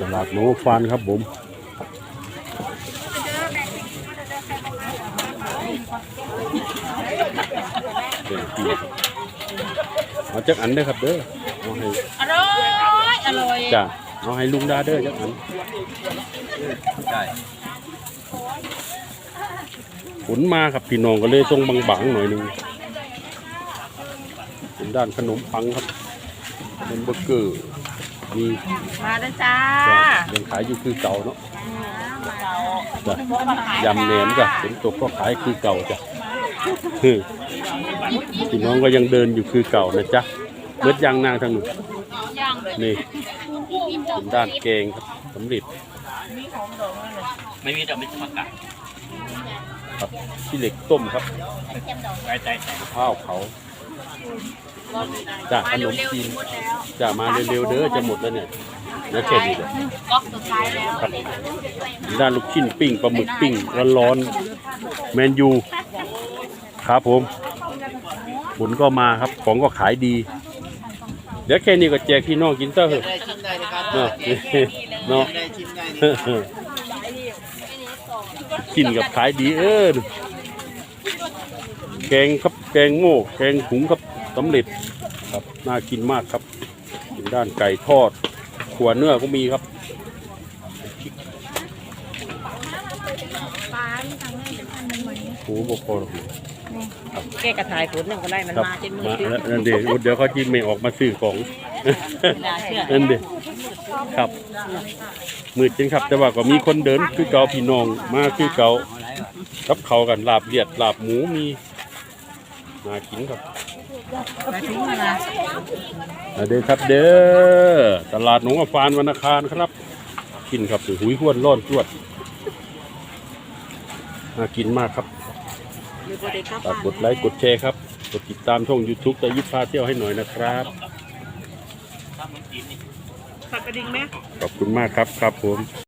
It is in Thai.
ตลาดหนูฟานครับผมเดี๋ยวพี่เอาจักอันเด้อครับเด้อเอาให้อร่อยอร่อยจ้ะเอาให้ลุงดาเด้อจักอันได้ฝนมาครับพี่น้องก็เลยทรงบังๆหน่อยหนึงเป็นด้านขนมปังครับ เป็นเบอร์เกอร์มีมาแล้วจ้าจ้ะยังขายอยู่คือเก่าเนาะจ้ะยำแหนมจ้ะฝนตกก็ขายคือเก่าจ้ะฮึพี่น้องก็ยังเดินอยู่คือเก่านะจ๊ะเบิดยางนางทางหนึ่งย่างนี่เป็นด้านแกงครับสำเร็จไม่มีดอกไม่ต้องกาศครับที่เหล็กต้มครับใจใจใจข้าวเขา จ้ะขนมจีนจ้ะมาเร็วๆเด้อจะหมดแล้วเนี่ยแล้วแค่นี้เลยก๊อกสุดท้ายแล้วครับด้านลูกชิ้นปิ้งปลาหมึกปิ้งร้อนๆแมนยูครับผมผลก็มาครับของก็ขายดี เดี๋ยวแค่นี้ก็แจกพี่น้องกินเถอะได้ชิมได้นะครับเนาะเนาะได้ชิมได้กินกับขายดีเออแกงครับ แกงโง่แกงถุงครับสำเร็จครับน่ากินมากครับเป็นด้านไก่ทอดขัวเนื้อก็มีครับโอ้โหบพอหรอกแก้กระถายฝนหนึ่งก็ได้มันครับมาจนมือมาตื้อแล้วนั่นเดี๋ยวเดี๋ยวเขาจีไม่ออกมาซื้อของน่าเชื่อนั่นเดี๋ยวครับมืดจริงครับ แต่ว่าก็มีคนเดินคือเก่าพี่น้องมาคือเก่ากับเขาวกันลาบเลียดลาบหมูมี น่ากินครับมาถึงมาละมาเด้อครับเด้อตลาดหนองอาฟานวันอาคารครับ กินครับหุยห้วนร้อนจวดน่ากินมากครับอยู่บริการฝากกดไลค์กดแชร์ครับกดติดตามช่อง YouTube แต่ยิปพาเที่ยวให้หน่อยนะครับสักกระดิ่งไหมขอบคุณมากครับครับผม